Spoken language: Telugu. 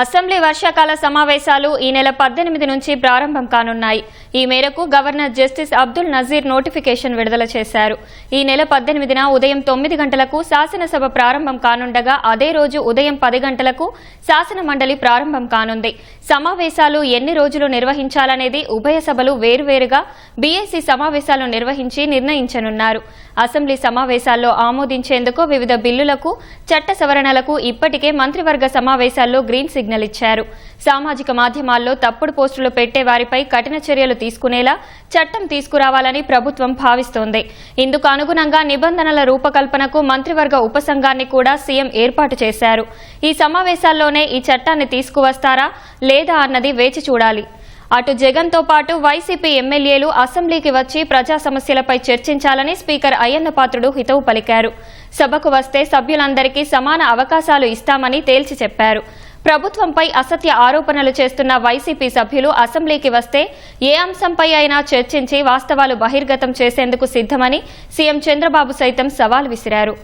అసెంబ్లీ వర్షాకాల సమావేశాలు ఈ నెల పద్దెనిమిది నుంచి ప్రారంభం కానున్నాయి. ఈ మేరకు governor justice Abdul Nazeer notification విడుదల చేశారు. ఈ నెల పద్దెనిమిదిన ఉదయం తొమ్మిది గంటలకు శాసనసభ ప్రారంభం కానుండగా అదే రోజు ఉదయం పది గంటలకు శాసన మండలి ప్రారంభం కానుంది. సమావేశాలు ఎన్ని రోజులు నిర్వహించాలనేది ఉభయ సభలు వేరువేరుగా బీఏసీ సమావేశాలు నిర్వహించి నిర్ణయించనున్నారు. అసెంబ్లీ సమావేశాల్లో ఆమోదించేందుకు వివిధ బిల్లులకు చట్ట సవరణలకు ఇప్పటికే మంత్రివర్గ సమావేశాల్లో గ్రీన్ సిగ్నల్ ఇచ్చారు. సామాజిక మాధ్యమాల్లో తప్పుడు పోస్టులు పెట్టే వారిపై కఠిన చర్యలు తీసుకునేలా చట్టం తీసుకురావాలని ప్రభుత్వం భావిస్తోంది. ఇందుకు అనుగుణంగా నిబంధనల రూపకల్పనకు మంత్రివర్గ ఉపసంఘాన్ని కూడా సీఎం ఏర్పాటు చేశారు. ఈ సమావేశాల్లోనే ఈ చట్టాన్ని తీసుకువస్తారా లేదా అన్నది వేచి చూడాలి. అటు జగన్తో పాటు వైసీపీ ఎమ్మెల్యేలు అసెంబ్లీకి వచ్చి ప్రజా సమస్యలపై చర్చించాలని స్పీకర్ అయ్యన్న పాత్రుడు హితవు పలికారు. సభకు వస్తే సభ్యులందరికీ సమాన అవకాశాలు ఇస్తామని తేల్చి చెప్పారు. ప్రభుత్వంపై అసత్య ఆరోపణలు చేస్తున్న వైసీపీ సభ్యులు అసెంబ్లీకి వస్తే ఏ అంశంపై అయినా చర్చించి వాస్తవాలు బహిర్గతం చేసేందుకు సిద్దమని సీఎం చంద్రబాబు సైతం సవాల్ విసిరారు.